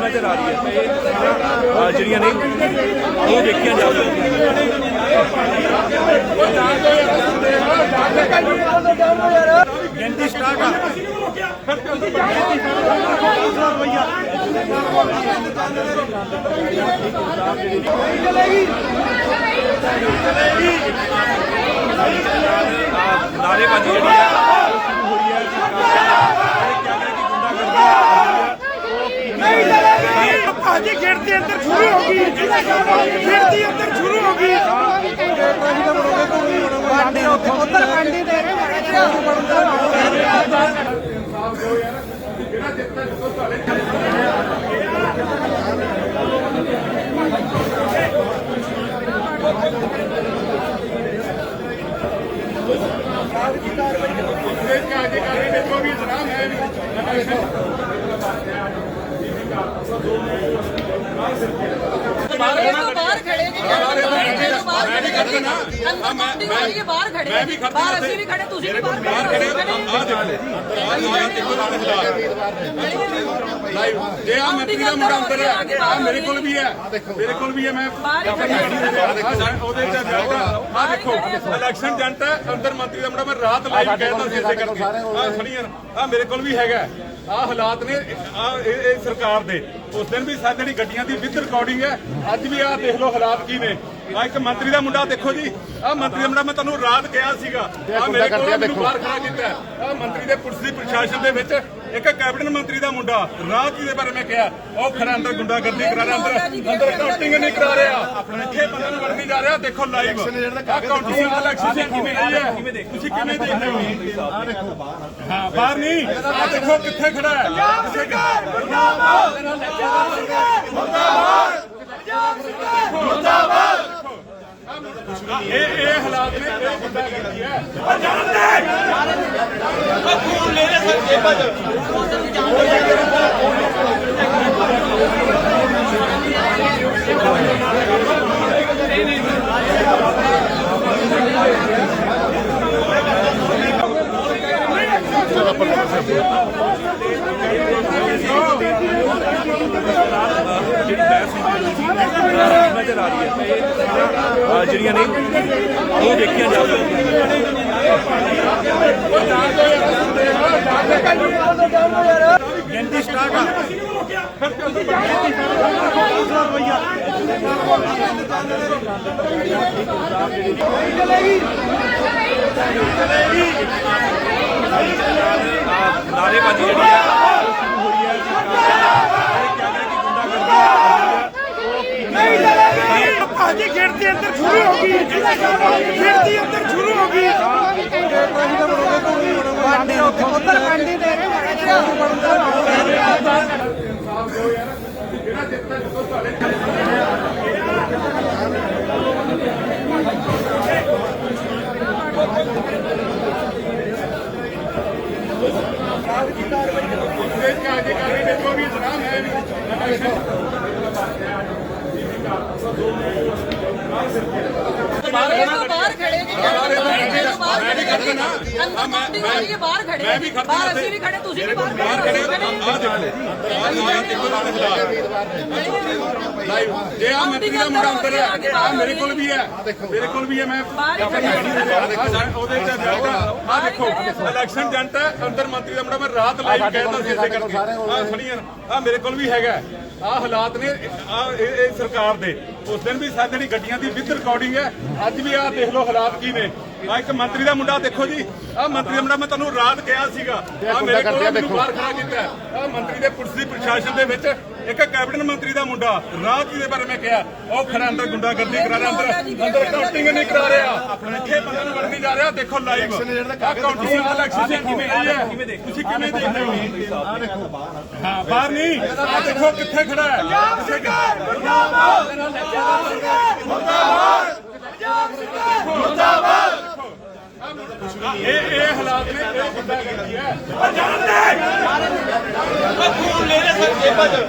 ਨਜ਼ਰ ਆ ਰਹੀ ਹੈ ਆ ਜਿਹੜੀਆਂ ਨੇ ਉਹ ਦੇਖੀਆਂ ਜਾਵੇ ਗਿਣਤੀ ਸਟਾਰਟ ਆ ਨਾਰੇਬਾਜ਼ੀ ਜਿਹੜੀ ਆ ਉਹ ਸ਼ੁਰੂ ਹੋਈ ਹੈ ਸਰਕਾਰ ਕਿ ਗੁੰਡਾਗਰਦੀ ਭਾਜੀ ਗਿਣਤੀ ਅੰਦਰ ਸ਼ੁਰੂ ਹੋ ਗਈ। ਗਿਣਤੀ ਅੰਦਰ ਸ਼ੁਰੂ ਹੋ ਗਈ। ਉੱਧਰ ਪੈਂਡੀ ਦੇ ਰਹੇ ਬਾਹਰ ਖੜੇ ਜੀ ਬਾਹਰ ਖੜੇ ਹੈ ਬਾਹਰ ਖੜੇ ਮੈਂ ਵੀ ਬਾਹਰ ਅਸੀਂ ਵੀ ਖੜੇ ਤੁਸੀਂ ਵੀ ਬਾਹਰ ਖੜੇ ਜੇ ਆ ਮੰਤਰੀ ਦਾ ਮੁੰਡਾ ਅੰਦਰ ਹੈ ਆ ਮੇਰੇ ਕੋਲ ਵੀ ਹੈ ਮੇਰੇ ਕੋਲ ਵੀ ਹੈ ਮੈਂ ਖੜੇ ਉਹਦੇ ਚ ਜਾਊਗਾ ਆ ਦੇਖੋ ਇਲੈਕਸ਼ਨ ਏਜੰਟ ਹੈ ਅੰਦਰ ਮੰਤਰੀ ਦਾ ਮੁੰਡਾ ਮੈਂ ਰਾਤ ਲਾਈਵ ਕਹਿਦਾ ਸੀ ਇਸੇ ਕਰਕੇ ਆ ਖੜੀਆਂ ਆ ਮੇਰੇ ਕੋਲ ਵੀ ਹੈਗਾ ਆ ਹਾਲਾਤ ਨੇ ਆ ਇਹ ਸਰਕਾਰ ਦੇ ਉਸ ਦਿਨ ਵੀ ਸਾਡੇ ਜਿਹੜੀ ਗੱਡੀਆਂ ਦੀ ਵਿਦ ਰਿਕਾਰਡਿੰਗ ਹੈ, ਅੱਜ ਵੀ ਆਹ ਦੇਖ ਲਓ ਹਾਲਾਤ ਕੀ ਨੇ। ਆ ਇੱਕ ਮੰਤਰੀ ਦਾ ਮੁੰਡਾ ਦੇਖੋ ਜੀ। ਆ ਮੰਤਰੀ ਦਾ ਮੁੰਡਾ ਮੈਂ ਤੁਹਾਨੂੰ ਰਾਤ ਕਿਹਾ ਸੀਗਾ। ਆ ਮੇਰੇ ਕੋਲ ਮੈਨੂੰ ਬਾਹਰ ਖੜਾ ਕੀਤਾ। ਆ ਮੰਤਰੀ ਦੇ ਪੁਲਿਸ ਦੀ ਪ੍ਰਸ਼ਾਸਨ ਦੇ ਵਿੱਚ ਇੱਕ ਕੈਬਨਿਟ ਮੰਤਰੀ ਦਾ ਮੁੰਡਾ ਰਾਤ ਜੀ ਦੇ ਬਾਰੇ ਮੈਂ ਕਿਹਾ। ਉਹ ਖੜਾ ਅੰਦਰ ਗੁੰਡਾਗਰਦੀ ਕਰਾ ਰਿਹਾ ਅੰਦਰ ਅੰਦਰ ਕਾਊਂਟਿੰਗ ਨਹੀਂ ਕਰਾ ਰਿਹਾ। ਇੱਥੇ ਬੰਦੇ ਨੂੰ ਵੜਨੀ ਜਾ ਰਿਹਾ ਦੇਖੋ ਲਾਈਵ ਆ ਕਾਊਂਟਿੰਗ ਇਲੈਕਸ਼ਨ ਕਿਵੇਂ ਹੋਈ ਹੈ ਤੁਸੀਂ ਕਿਵੇਂ ਦੇਖਦੇ ਹੋ? ਹਾਂ ਬਾਹਰ ਨਹੀਂ। ਆ ਦੇਖੋ ਕਿੱਥੇ ਖੜਾ ਹੈ। ਇਹ ਇਹ ਹਾਲਾਤ ਨੇ ਇਹ ਗੁੰਡਾਗਰਦੀ ਹੈ ਜਿਹੜੀ ਬਹਿਸ ਨਜ਼ਰ ਆ ਰਹੀ ਹੈ। ਜਿਹੜੀਆਂ ਨੇ ਉਹ ਦੇਖੀਆਂ ਜਾਵੇ ਗਿਣਤੀ ਸਟਾਰਟ ਆ। ਨਾਰੇਬਾਜ਼ੀ ਜਿਹੜੀ ਆ ਉਹ ਸ਼ੁਰੂ ਹੋਈ ਹੈ ਸਰਕਾਰ ਇਹ ਕਹਿ ਰਹੇ ਕਿ ਗੁੰਡਾਗਰਦੀ ਭਾਜੀ ਗਿਣਤੀ ਅੰਦਰ ਸ਼ੁਰੂ ਹੋ ਗਈ ਗਿਣਤੀ ਅੰਦਰ ਸ਼ੁਰੂ ਹੋ ਗਈ ਉੱਧਰ ਪੈਂਡੀ ਦੇ ਰਹੇ ਦੇਖ ਕੇ ਆਗੇ ਕਰ ਰਹੇ ਦੇਖੋ ਵੀ ਜਨਾਬ ਹੈ ਵੀ ਬਾਹਰ ਖੜੇ ਜੀ ਬਾਹਰ ਖੜੇ ਅੰਦਰ ਪਾਰਟੀ ਵਾਲੀ ਹੈ ਬਾਹਰ ਖੜੇ ਮੈਂ ਵੀ ਖੜਦਾ ਬਾਹਰ ਉੱਥੇ। ਅਸੀਂ ਵੀ ਖੜੇ ਤੁਸੀਂ ਵੀ ਬਾਹਰ ਬਾਹਰ ਖੜੇ ਖੜੇ ਆ ਦੇਖੋ ਆ ਦੇਖੋ ਲਾਈਵ ਜੇ ਆ ਮੰਤਰੀ ਦਾ ਮੁੰਡਾ ਅੰਦਰ ਹੈ ਆ ਮੇਰੇ ਕੋਲ ਵੀ ਹੈ ਮੇਰੇ ਕੋਲ ਵੀ ਹੈ ਮੈਂ ਉਹਦੇ ਆ ਦੇਖੋ ਇਲੈਕਸ਼ਨ ਅੰਦਰ ਮੰਤਰੀ ਦਾ ਮੁੰਡਾ ਮੈਂ ਰਾਤ ਲਾਈਵ ਕਹਿਦਾ ਸੀ ਇਸੇ ਕਰਕੇ ਆ ਖੜੀਆਂ ਆ ਮੇਰੇ ਕੋਲ ਵੀ ਹੈਗਾ ਆ ਹਾਲਾਤ ਨੇ ਆ ਇਹ ਸਰਕਾਰ ਦੇ। ਉਸ ਦਿਨ ਵੀ ਸਾਡੇ ਗੱਡੀਆਂ ਦੀ ਵਿਦ ਰਿਕਾਰਡਿੰਗ ਹੈ, ਅੱਜ ਵੀ ਆ ਦੇਖ ਲਓ ਹਾਲਾਤ ਕੀ ਨੇ। ਆ ਇੱਕ ਮੰਤਰੀ ਦਾ ਮੁੰਡਾ ਦੇਖੋ ਜੀ। ਆ ਮੰਤਰੀ ਦਾ ਮੁੰਡਾ ਮੈਂ ਤੁਹਾਨੂੰ ਰਾਤ ਕਿਹਾ ਸੀਗਾ। ਆ ਮੇਰੇ ਕੋਲ ਮੈਨੂੰ ਬਾਹਰ ਖੜਾ ਕੀਤਾ ਆ ਮੰਤਰੀ ਦੇ ਪੁਲਿਸ ਦੀ ਪ੍ਰਸ਼ਾਸਨ ਦੇ ਵਿੱਚ ਇੱਕ ਕੈਬਨਿਟ ਮੰਤਰੀ ਦਾ ਮੁੰਡਾ ਰਾਤ ਜੀ ਦੇ ਬਾਰੇ ਮੈਂ ਕਿਹਾ। ਉਹ ਖੜਾ ਅੰਦਰ ਗੁੰਡਾਗਰਦੀ ਕਰਾ ਰਿਹਾ ਅੰਦਰ ਅੰਦਰ ਕਾਊਂਟਿੰਗ ਨਹੀਂ ਕਰਾ ਰਿਹਾ। ਇੱਥੇ ਬੰਦੇ ਨੂੰ ਵੜਨੀ ਜਾ ਰਿਹਾ ਦੇਖੋ ਲਾਈਵ ਆ ਕਾਊਂਟਿੰਗ ਇਲੈਕਸ਼ਨ ਕਿਵੇਂ ਹੋਈ ਹੈ ਤੁਸੀਂ ਕਿਵੇਂ ਦੇਖਦੇ ਹੋ? ਹਾਂ ਬਾਹਰ ਨਹੀਂ। ਆ ਦੇਖੋ ਕਿੱਥੇ ਖੜਾ ਹੈ। ਇਹ ਇਹ ਹਾਲਾਤ ਨੇ ਇਹ ਗੁੰਡਾਗਰਦੀ ਹੈ। ਭਾਜੀ